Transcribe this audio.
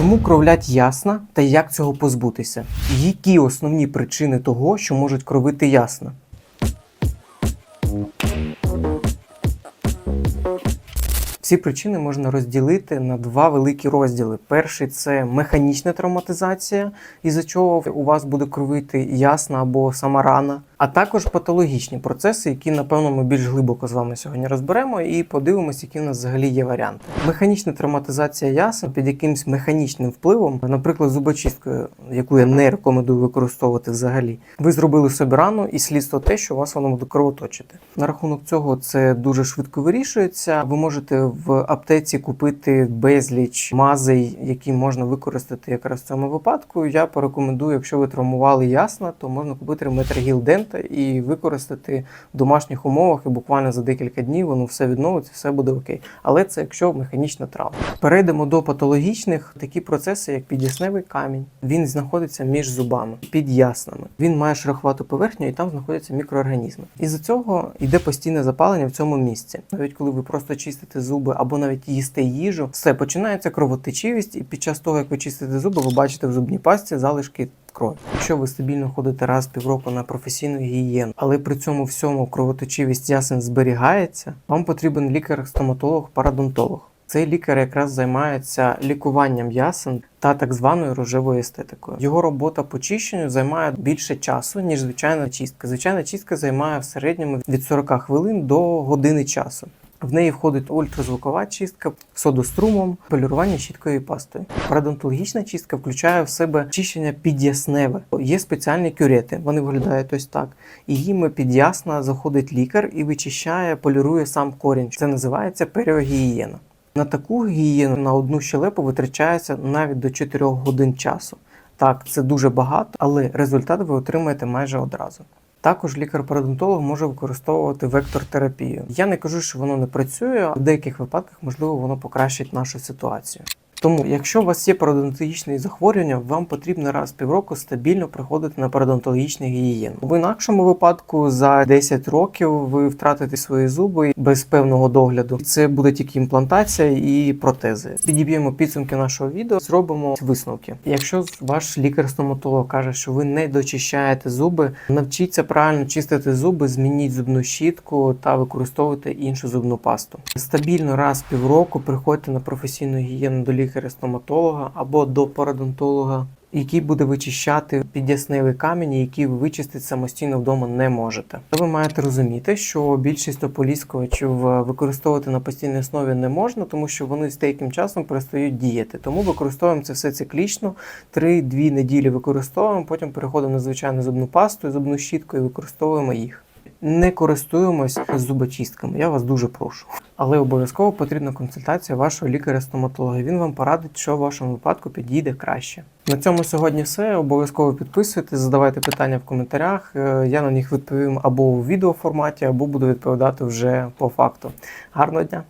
Чому кровлять ясна та як цього позбутися? Які основні причини того, що можуть кровити ясна? Ці причини можна розділити на два великі розділи. Перший це механічна травматизація, із-за чого у вас буде кровити ясна або сама рана, а також патологічні процеси, які напевно ми більш глибоко з вами сьогодні розберемо і подивимося, які в нас взагалі є варіанти. Механічна травматизація ясна під якимось механічним впливом, наприклад, зубочисткою, яку я не рекомендую використовувати взагалі. Ви зробили собі рану, і слідство те, що вас воно буде кровоточити. На рахунок цього це дуже швидко вирішується. Ви можете в аптеці купити безліч мазей, які можна використати якраз в цьому випадку. Я порекомендую, якщо ви травмували ясна, то можна купити метрогіл дента і використати в домашніх умовах, і буквально за декілька днів воно все відновиться, все буде окей. Але це якщо механічна травма. Перейдемо до патологічних такі процеси, як підясневий камінь. Він знаходиться між зубами під яснами. Він має шероховату поверхню, і там знаходяться мікроорганізми. Із-за цього йде постійне запалення в цьому місці. Навіть коли ви просто чистите зуби або навіть їсте їжу, все починається кровотечивість, і під час того, як ви чистите зуби, ви бачите в зубній пасті залишки крові. Якщо ви стабільно ходите раз в півроку на професійну гігієну, але при цьому всьому кровоточивість ясен зберігається, вам потрібен лікар-стоматолог-парадонтолог. Цей лікар якраз займається лікуванням ясен та так званою рожевою естетикою. Його робота по чищенню займає більше часу, ніж звичайна чистка. Звичайна чистка займає в середньому від 40 хвилин до години часу. В неї входить ультразвукова чистка, содострумом, полірування щіткою пастою. Парадонтологічна чистка включає в себе чищення підясневе. Є спеціальні кюрети, вони виглядають ось так. І їм підясно заходить лікар і вичищає, полірує сам корінь. Це називається періогігієна. На таку гігієну на одну щелепу витрачається навіть до 4 годин часу. Так, це дуже багато, але результат ви отримаєте майже одразу. Також лікар-парадонтолог може використовувати вектор-терапію. Я не кажу, що воно не працює, а в деяких випадках, можливо, воно покращить нашу ситуацію. Тому, якщо у вас є пародонтологічні захворювання, вам потрібно раз в півроку стабільно приходити на пародонтологічну гігієну. В інакшому випадку за 10 років ви втратите свої зуби без певного догляду. Це буде тільки імплантація і протези. Підіб'ємо підсумки нашого відео, зробимо висновки. Якщо ваш лікар-стоматолог каже, що ви не дочищаєте зуби, навчіться правильно чистити зуби, змініть зубну щітку та використовуйте іншу зубну пасту. Стабільно раз в півроку приходьте на професійну гігієну до лікаря-стоматолога або до парадонтолога, який буде вичищати підясневий камінь, який ви вичистити самостійно вдома не можете. Ви маєте розуміти, що більшість ополіскувачів використовувати на постійній основі не можна, тому що вони з деяким часом перестають діяти. Тому використовуємо це все циклічно. 3-2 неділі використовуємо, потім переходимо на звичайну зубну пасту, зубну щітку і використовуємо їх. Не користуємось зубочистками, я вас дуже прошу. Але обов'язково потрібна консультація вашого лікаря-стоматолога. Він вам порадить, що в вашому випадку підійде краще. На цьому сьогодні все. Обов'язково підписуйтесь, задавайте питання в коментарях. Е, Я на них відповім або у відеоформаті, або буду відповідати вже по факту. Гарного дня!